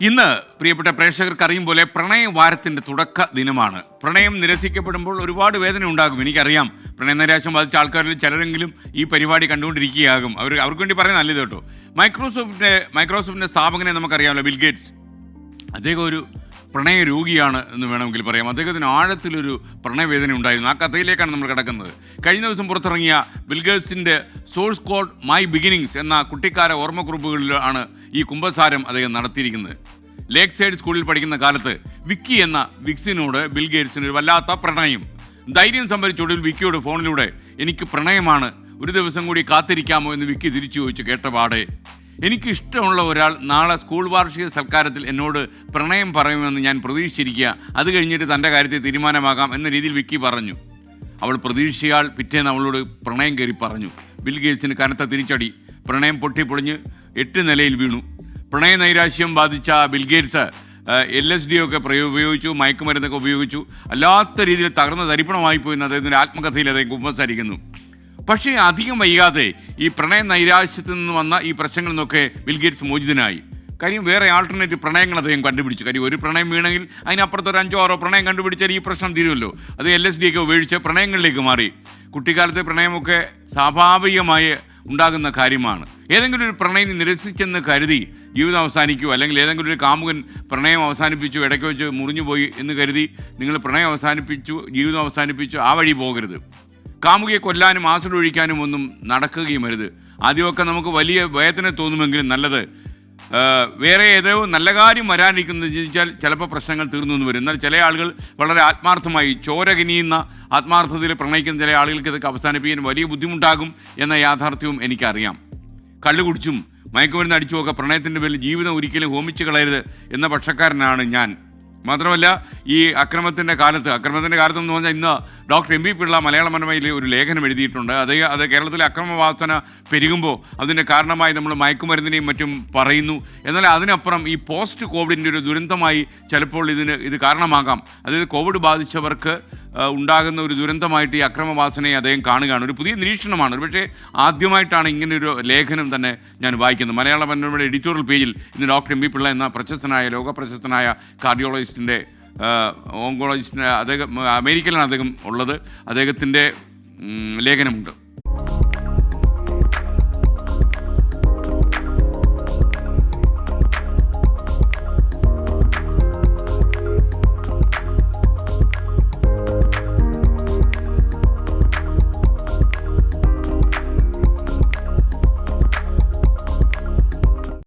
ഇന്ന് പ്രിയപ്പെട്ട പ്രേക്ഷകർക്ക് അറിയും പോലെ പ്രണയവാരത്തിന്റെ തുടക്ക ദിനമാണ്. പ്രണയം നിരസിക്കപ്പെടുമ്പോൾ ഒരുപാട് വേദന ഉണ്ടാകും എനിക്കറിയാം. പ്രണയ നിരാശം ബാധിച്ച ആൾക്കാരിൽ ചിലരെങ്കിലും ഈ പരിപാടി കണ്ടുകൊണ്ടിരിക്കുകയാകും. അവർ അവർക്ക് വേണ്ടി പറയുന്നത് നല്ലത് കേട്ടോ. മൈക്രോസോഫ്റ്റിന്റെ മൈക്രോസോഫ്റ്റിന്റെ സ്ഥാപകനെ നമുക്കറിയാമല്ലോ ബിൽഗേറ്റ്സ് അദ്ദേഹം ഒരു പ്രണയ രോഗിയാണ് എന്ന് വേണമെങ്കിൽ പറയാം. അദ്ദേഹത്തിന് ആഴത്തിലൊരു പ്രണയവേദന ഉണ്ടായിരുന്നു. ആ കഥയിലേക്കാണ് നമ്മൾ കിടക്കുന്നത്. കഴിഞ്ഞ ദിവസം പുറത്തിറങ്ങിയ ബിൽഗേഴ്സിന്റെ സോഴ്സ് കോഡ് മൈ ബിഗിനിങ്സ് എന്ന കുട്ടിക്കാര ഓർമ്മക്കുറിപ്പുകളിലാണ് ഈ കുംഭസാരം അദ്ദേഹം നടത്തിയിരിക്കുന്നത്. ലേക്ക് സൈഡ് സ്കൂളിൽ പഠിക്കുന്ന കാലത്ത് വിക്കി എന്ന വിക്സിനോട് ബിൽ ഗേറ്റ്സിന് ഒരു വല്ലാത്ത പ്രണയം. ധൈര്യം സംഭരിച്ചൊടുവിൽ വിക്കിയോട് ഫോണിലൂടെ എനിക്ക് പ്രണയമാണ് ഒരു ദിവസം കൂടി കാത്തിരിക്കാമോ എന്ന് വിക്കി തിരിച്ചു ചോദിച്ചു കേട്ടപാടെ എനിക്ക് ഇഷ്ടമുള്ള ഒരാൾ നാളെ സ്കൂൾ വാർഷിക സൽക്കാരത്തിൽ എന്നോട് പ്രണയം പറയുമെന്ന് ഞാൻ പ്രതീക്ഷിച്ചിരിക്കുക. അത് കഴിഞ്ഞിട്ട് തന്റെ കാര്യത്തിൽ തീരുമാനമാകാം എന്ന രീതിയിൽ വിക്കി പറഞ്ഞു. അവൾ പ്രതീക്ഷയാൾ പിറ്റേന്ന് അവളോട് പ്രണയം കയറി പറഞ്ഞു. ബിൽ ഗേറ്റ്സിന് കനത്ത തിരിച്ചടി. പ്രണയം പൊട്ടിപ്പൊളിഞ്ഞ് എട്ട് നിലയിൽ വീണു. പ്രണയ നൈരാശ്യം ബാധിച്ച ബിൽഗേറ്റ്സ് എൽ എസ് ഡി ഒക്കെ പ്രയോ ഉപയോഗിച്ചു മയക്കുമരുന്നൊക്കെ ഉപയോഗിച്ചു. അല്ലാത്ത രീതിയിൽ തകർന്ന തരിപ്പണമായി പോയി എന്ന് അദ്ദേഹത്തിന്റെ ആത്മകഥയിൽ അദ്ദേഹം കുമ്പസാരിക്കുന്നു പക്ഷേ അധികം വൈകാതെ ഈ പ്രണയ നൈരാശ്യത്തിൽ നിന്ന് വന്ന ഈ പ്രശ്നങ്ങളിൽ നിന്നൊക്കെ ബിൽഗേറ്റ്സ് മോചിതനായി. കാര്യം വേറെ ആൾട്ടർനേറ്റീവ് പ്രണയങ്ങൾ അദ്ദേഹം കണ്ടുപിടിച്ചു. കാര്യം ഒരു പ്രണയം വീണെങ്കിൽ അതിനപ്പുറത്ത് ഒരു അഞ്ചോ ആറോ പ്രണയം കണ്ടുപിടിച്ചാൽ ഈ പ്രശ്നം തീരുമല്ലോ. അത് എൽ എസ് ഡി ഒക്കെ ഉപയോഗിച്ച് പ്രണയങ്ങളിലേക്ക് മാറി. കുട്ടിക്കാലത്തെ പ്രണയമൊക്കെ സ്വാഭാവികമായി ഉണ്ടാകുന്ന കാര്യമാണ്. ഏതെങ്കിലും ഒരു പ്രണയം നിരസിച്ചെന്ന് കരുതി ജീവിതം അവസാനിക്കൂ അല്ലെങ്കിൽ ഏതെങ്കിലും ഒരു കാമുകൻ പ്രണയം അവസാനിപ്പിച്ചു ഇടയ്ക്ക് വെച്ച് മുറിഞ്ഞുപോയി എന്ന് കരുതി നിങ്ങൾ പ്രണയം അവസാനിപ്പിച്ചു ജീവിതം അവസാനിപ്പിച്ചു ആ വഴി പോകരുത്. കാമുകിയെ കൊല്ലാനും ആസിഡ് ഒഴിക്കാനും ഒന്നും നടക്കുകയും അരുത്. ആദ്യമൊക്കെ നമുക്ക് വലിയ വേദന തോന്നുമെങ്കിലും നല്ലത് വേറെ ഏതോ നല്ല കാര്യം വരാനിരിക്കുന്നത് ചോദിച്ചാൽ ചിലപ്പോൾ പ്രശ്നങ്ങൾ തീർന്നു എന്ന് വരും. എന്നാൽ ചില ആളുകൾ വളരെ ആത്മാർത്ഥമായി ചോര കിനിയുന്ന ആത്മാർത്ഥതയിൽ പ്രണയിക്കുന്ന ചില ആളുകൾക്ക് ഇതൊക്കെ അവസാനിപ്പിക്കാൻ വലിയ ബുദ്ധിമുട്ടാകും എന്ന യാഥാർത്ഥ്യവും എനിക്കറിയാം. കള്ളു കുടിച്ചും മയക്കുമരുന്ന് അടിച്ചുമൊക്കെ പ്രണയത്തിന്റെ പേരിൽ ജീവിതം ഒരിക്കലും ഹോമിച്ച് കളയരുത് എന്ന പക്ഷക്കാരനാണ് ഞാൻ. മാത്രമല്ല ഈ അക്രമത്തിന്റെ കാലത്ത് അക്രമത്തിന്റെ കാലത്ത് എന്ന് പറഞ്ഞാൽ ഇന്ന് ഡോക്ടർ എം പി പിള്ള മലയാള മനോമയിൽ ഒരു ലേഖനം എഴുതിയിട്ടുണ്ട്. അത് അത് കേരളത്തിലെ അക്രമവാസന പെരുകുമ്പോൾ അതിന്റെ കാരണമായി നമ്മൾ മയക്കുമരുന്നിനെയും മറ്റും പറയുന്നു. എന്നാൽ അതിനപ്പുറം ഈ പോസ്റ്റ് കോവിഡിന്റെ ഒരു ദുരന്തമായി ചിലപ്പോൾ ഇതിന് ഇത് കാരണമാകാം. അതായത് കോവിഡ് ബാധിച്ചവർക്ക് ഉണ്ടാകുന്ന ഒരു ദുരന്തമായിട്ട് ഈ അക്രമവാസനയെ അദ്ദേഹം കാണുകയാണ്. ഒരു പുതിയ നിരീക്ഷണമാണ്. ഒരുപക്ഷെ ആദ്യമായിട്ടാണ് ഇങ്ങനെ ഒരു ലേഖനം തന്നെ ഞാൻ വായിക്കുന്നത്. മലയാള മനോരമയുടെ എഡിറ്റോറിയൽ പേജിൽ ഇന്ന് ഡോക്ടർ എം പിള്ള എന്ന പ്രശസ്തനായ ലോക പ്രശസ്തനായ കാർഡിയോളജിസ്റ്റിന്റെ ഓങ്കോളജിസ്റ്റിന്റെ അദ്ദേഹം അമേരിക്കയിലാണ് അദ്ദേഹം ഉള്ളത്. അദ്ദേഹത്തിന്റെ ലേഖനമുണ്ട്.